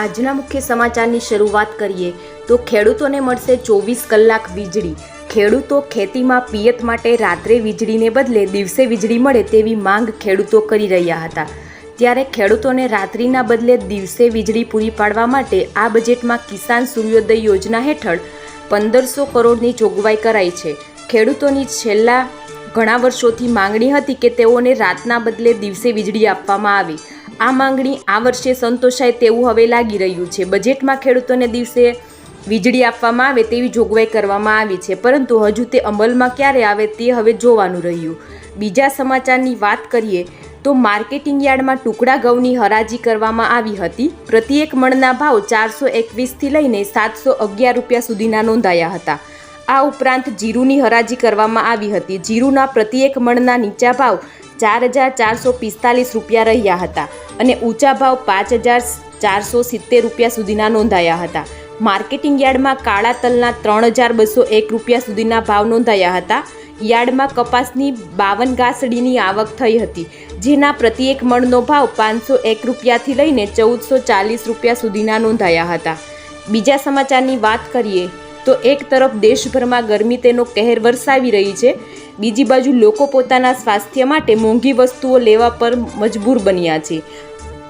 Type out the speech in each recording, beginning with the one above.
આજના મુખ્ય સમાચારની શરૂઆત કરીએ તો ખેડૂતોને મળશે ચોવીસ કલાક વીજળી. ખેડૂતો ખેતીમાં પિયત માટે રાત્રે વીજળીને બદલે દિવસે વીજળી મળે તેવી માંગ ખેડૂતો કરી રહ્યા હતા. ત્યારે ખેડૂતોને રાત્રિના બદલે દિવસે વીજળી પૂરી પાડવા માટે આ બજેટમાં કિસાન સૂર્યોદય યોજના હેઠળ પંદરસો કરોડની જોગવાઈ કરાઈ છે. ખેડૂતોની છેલ્લા ઘણા વર્ષોથી માંગણી હતી કે તેઓને રાતના બદલે દિવસે વીજળી આપવામાં આવે. આ માંગણી આ વર્ષે સંતોષાય તેવું હવે લાગી રહ્યું છે. બજેટમાં ખેડૂતોને દિવસે વીજળી આપવામાં આવે તેવી જોગવાઈ કરવામાં આવી છે. પરંતુ હજુ તે અમલમાં ક્યારે આવે તે હવે જોવાનું રહ્યું. બીજા સમાચારની વાત કરીએ તો માર્કેટિંગ યાર્ડમાં ટુકડા ઘઉંની હરાજી કરવામાં આવી હતી. પ્રતિ એક મણના ભાવ ચારસો એકવીસથી લઈને સાતસો અગિયાર રૂપિયા સુધીના નોંધાયા હતા. આ ઉપરાંત જીરુની હરાજી કરવામાં આવી હતી. જીરુના પ્રતિ એક મણના નીચા ભાવ ચાર હજાર ચારસો પિસ્તાલીસ રૂપિયા રહ્યા હતા અને ઊંચા ભાવ પાંચ હજાર ચારસો સિત્તેર રૂપિયા સુધીના નોંધાયા હતા. માર્કેટિંગ યાર્ડમાં કાળા તલના ત્રણ હજાર બસો એક રૂપિયા સુધીના ભાવ નોંધાયા હતા. યાર્ડમાં કપાસની બાવન ગાસડીની આવક થઈ હતી, જેના પ્રતિ એક મણનો ભાવ પાંચસો એક રૂપિયાથી લઈને ચૌદસો ચાલીસ રૂપિયા સુધીના નોંધાયા હતા. બીજા સમાચારની વાત કરીએ તો એક તરફ દેશભરમાં ગરમી તેનો કહેર વરસાવી રહી છે. બીજી બાજુ લોકો પોતાના સ્વાસ્થ્ય માટે મોંઘી વસ્તુઓ લેવા પર મજબૂર બન્યા છે.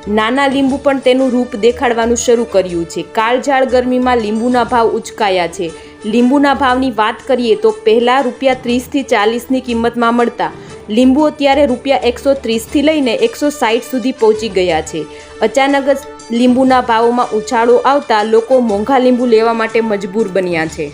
નાના લીંબુ પણ તેનું રૂપ દેખાડવાનું શરૂ કર્યું છે. કાળઝાળ ગરમીમાં લીંબુના ભાવ ઉચકાયા છે. લીંબુના ભાવની વાત કરીએ તો પહેલાં રૂપિયા ત્રીસથી ચાલીસની કિંમતમાં મળતા લીંબુ અત્યારે રૂપિયા એકસો ત્રીસથી લઈને એકસો સાઠ સુધી પહોંચી ગયા છે. અચાનક જ લીંબુના ભાવોમાં ઉછાળો આવતા લોકો મોંઘા લીંબુ લેવા માટે મજબૂર બન્યા છે.